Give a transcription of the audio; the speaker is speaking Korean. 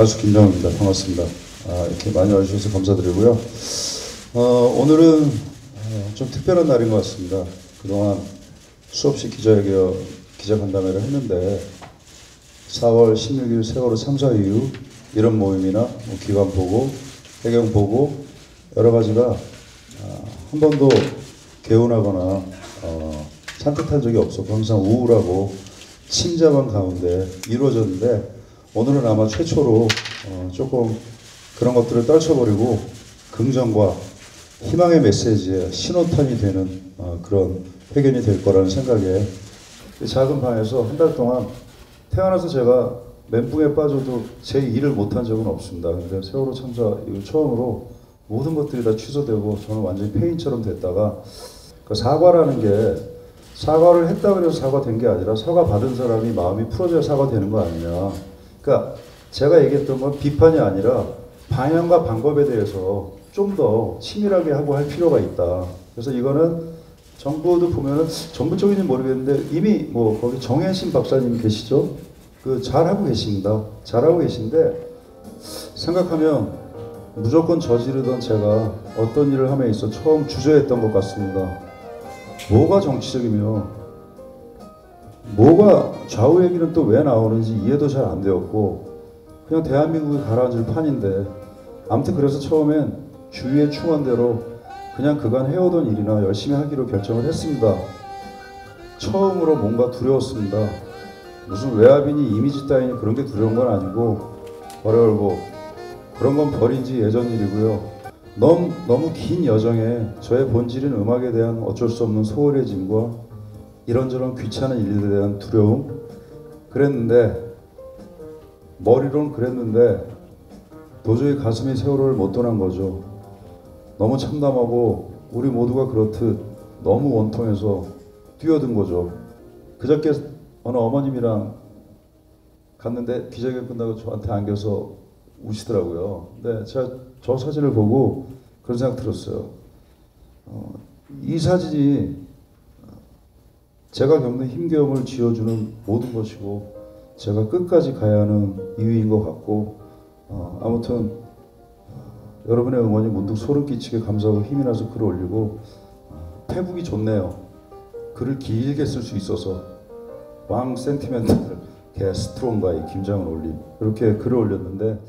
가수 김정우입니다. 반갑습니다. 아, 이렇게 많이 와주셔서 감사드리고요. 어, 오늘은 어, 좀 특별한 날인 것 같습니다. 그동안 수없이 기자회견, 기자간담회를 했는데 4월 16일 세월호 참사 이후 이런 모임이나 뭐 기관 보고, 해경 보고 여러 가지가 아, 한 번도 개운하거나 어, 산뜻한 적이 없었고 항상 우울하고 침잠한 가운데 이루어졌는데 오늘은 아마 최초로 어, 조금 그런 것들을 떨쳐버리고 긍정과 희망의 메시지의 신호탄이 되는 어, 그런 회견이 될 거라는 생각에 이 작은 방에서 한 달 동안 태어나서 제가 멘붕에 빠져도 제 일을 못한 적은 없습니다. 근데 세월호 참사 이후 처음으로 모든 것들이 다 취소되고 저는 완전히 폐인처럼 됐다가 그 사과라는 게 사과를 했다 그래서 사과된 게 아니라 사과 받은 사람이 마음이 풀어져야 사과되는 거 아니냐. 그러니까 제가 얘기했던 건 비판이 아니라 방향과 방법에 대해서 좀 더 치밀하게 하고 할 필요가 있다. 그래서 이거는 정부도 보면은 정부 쪽인지 모르겠는데 이미 뭐 거기 정혜신 박사님 계시죠? 그 잘하고 계십니다. 잘하고 계신데 생각하면 무조건 저지르던 제가 어떤 일을 함에 있어 처음 주저했던 것 같습니다. 뭐가 정치적이며 뭐가 좌우 얘기는 또 왜 나오는지 이해도 잘 안 되었고 그냥 대한민국이 가라앉을 판인데 아무튼 그래서 처음엔 주위의 충원대로 그냥 그간 해오던 일이나 열심히 하기로 결정을 했습니다. 처음으로 뭔가 두려웠습니다. 무슨 외압이니 이미지 따위니 그런 게 두려운 건 아니고 어려울고 그런 건 버린 지 예전 일이고요. 너무, 너무 긴 여정에 저의 본질인 음악에 대한 어쩔 수 없는 소홀해짐과 이런저런 귀찮은 일들에 대한 두려움 그랬는데 머리로는 그랬는데 도저히 가슴이 세월호를 못 떠난 거죠. 너무 참담하고 우리 모두가 그렇듯 너무 원통해서 뛰어든 거죠. 그저께 어느 어머님이랑 갔는데 기자회견 끝나고 저한테 안겨서 우시더라고요. 근데 제가 저 사진을 보고 그런 생각 들었어요. 어, 이 사진이 제가 겪는 힘겨움을 지어주는 모든 것이고 제가 끝까지 가야 하는 이유인 것 같고 어, 아무튼 어, 여러분의 응원이 문득 소름 끼치게 감사하고 힘이 나서 글을 올리고 어, 태국이 좋네요. 글을 길게 쓸 수 있어서 왕 센티멘탈 개 스트롱바이 김장을 올림 이렇게 글을 올렸는데